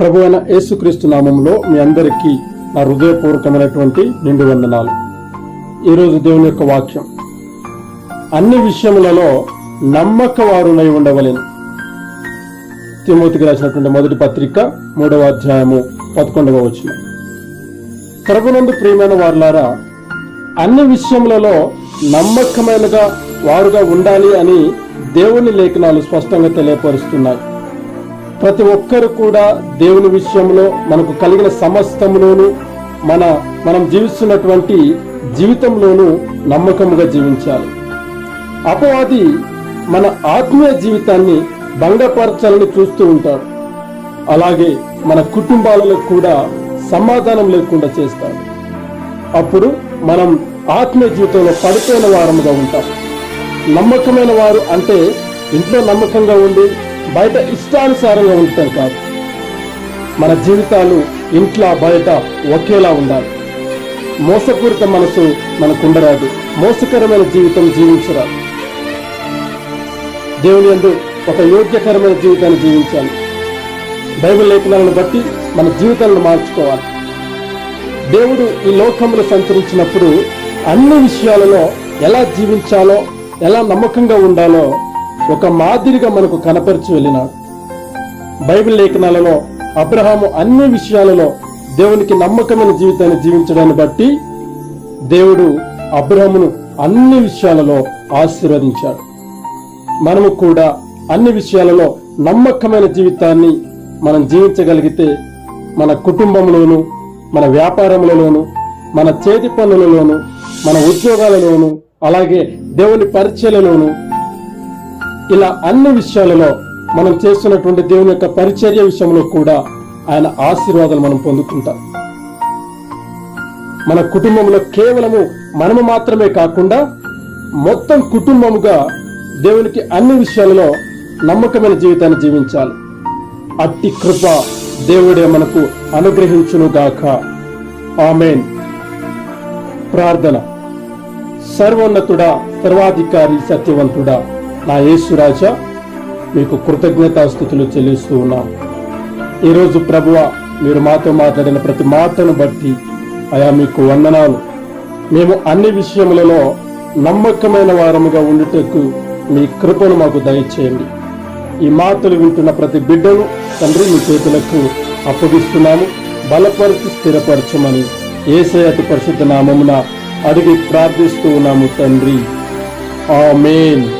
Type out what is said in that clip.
ప్రభు అయిన యేసుక్రీస్తు నామంలో మీ అందరికీ నా హృదయపూర్వకమైనటువంటి నిండు వందనాలు. ఈరోజు దేవుని యొక్క వాక్యం. అన్ని విషయములలో నమ్మక వారునై ఉండవలెను. తిమోతికి రాసినటువంటి మొదటి పత్రిక మూడవ అధ్యాయము పదకొండవ వచ్చిన ప్రభునందు ప్రియమైన వారులారా అన్ని విషయములలో నమ్మకమైనగా వారుగా ఉండాలి అని దేవుని లేఖనాలు స్పష్టంగా తెలియపరుస్తున్నాయి. ప్రతి ఒక్కరు కూడా దేవుని విషయంలో మనకు కలిగిన సమస్తములోను మన మనం జీవిస్తున్నటువంటి జీవితంలోనూ నమ్మకముగా జీవించాలి. అపవాది మన ఆత్మీయ జీవితాన్ని భంగపరచాలని చూస్తూ ఉంటాడు. అలాగే మన కుటుంబాలలో కూడా సమాధానం లేకుండా చేస్తాడు. అప్పుడు మనం ఆత్మీయ జీవితంలో పడిపోయిన వారముగా ఉంటాం. నమ్మకమైన వారు అంటే ఇంట్లో నమ్మకంగా ఉండి బయట ఇష్టానుసారంగా ఉండటం కాదు. మన జీవితాలు ఇంట్లో బయట ఒకేలా ఉండాలి. మోసపూరిత మనసు మనకు ఉండరాదు మోసకరమైన జీవితం జీవించరాదు దేవుని ఎందు ఒక యోగ్యకరమైన జీవితాన్ని జీవించాలి. బైబిల్ లేఖనాలను బట్టి మన జీవితాలను మార్చుకోవాలి. దేవుడు ఈ లోకంలో సంచరించినప్పుడు అన్ని విషయాలలో ఎలా జీవించాలో ఎలా నమ్మకంగా ఉండాలో ఒక మాదిరిగా మనకు కనపరిచి వెళ్ళినాడు బైబిల్ లేఖనాలలో అబ్రహాము అన్ని విషయాలలో దేవునికి నమ్మకమైన జీవితాన్ని జీవించడాన్ని బట్టి దేవుడు అబ్రహామును అన్ని విషయాలలో ఆశీర్వదించాడు. మనము కూడా అన్ని విషయాలలో నమ్మకమైన జీవితాన్ని మనం జీవించగలిగితే మన కుటుంబంలోను మన వ్యాపారములలోను మన చేతి పనులలోను మన ఉద్యోగాలలోను అలాగే దేవుని పరిచయలలోను ఇలా అన్ని విషయాలలో మనం చేస్తున్నటువంటి దేవుని యొక్క పరిచర్య విషయంలో కూడా ఆయన ఆశీర్వాదాలు మనం పొందుకుంటాం మన కుటుంబంలో కేవలము మనము మాత్రమే కాకుండా మొత్తం కుటుంబముగా దేవునికి అన్ని విషయాలలో నమ్మకమైన జీవితాన్ని జీవించాలి. అట్టి కృప దేవుడే మనకు అనుగ్రహించునుగాక. ఆమెన్. ప్రార్థన. సర్వోన్నతుడా సర్వాధికారి సత్యవంతుడా నా యేసురాజా మీకు కృతజ్ఞతాస్థుతులు చెల్లిస్తూ ఉన్నాం. ఈరోజు ప్రభువ మీరు మాతో మాట్లాడిన ప్రతి మాటను బట్టి అయా మీకు వందనాలు. మేము అన్ని విషయములలో నమ్మకమైన వారముగా ఉండుటకు మీ కృపను మాకు దయచేయండి. ఈ మాటలు వింటున్న ప్రతి బిడ్డను తండ్రి మీ చేతులకు అప్పగిస్తున్నాము. బలపరిచి స్థిరపరచమని ఏసే అతి పరిశుద్ధ నామమున అడిగి ప్రార్థిస్తూ ఉన్నాము తండ్రి. ఆమేన్.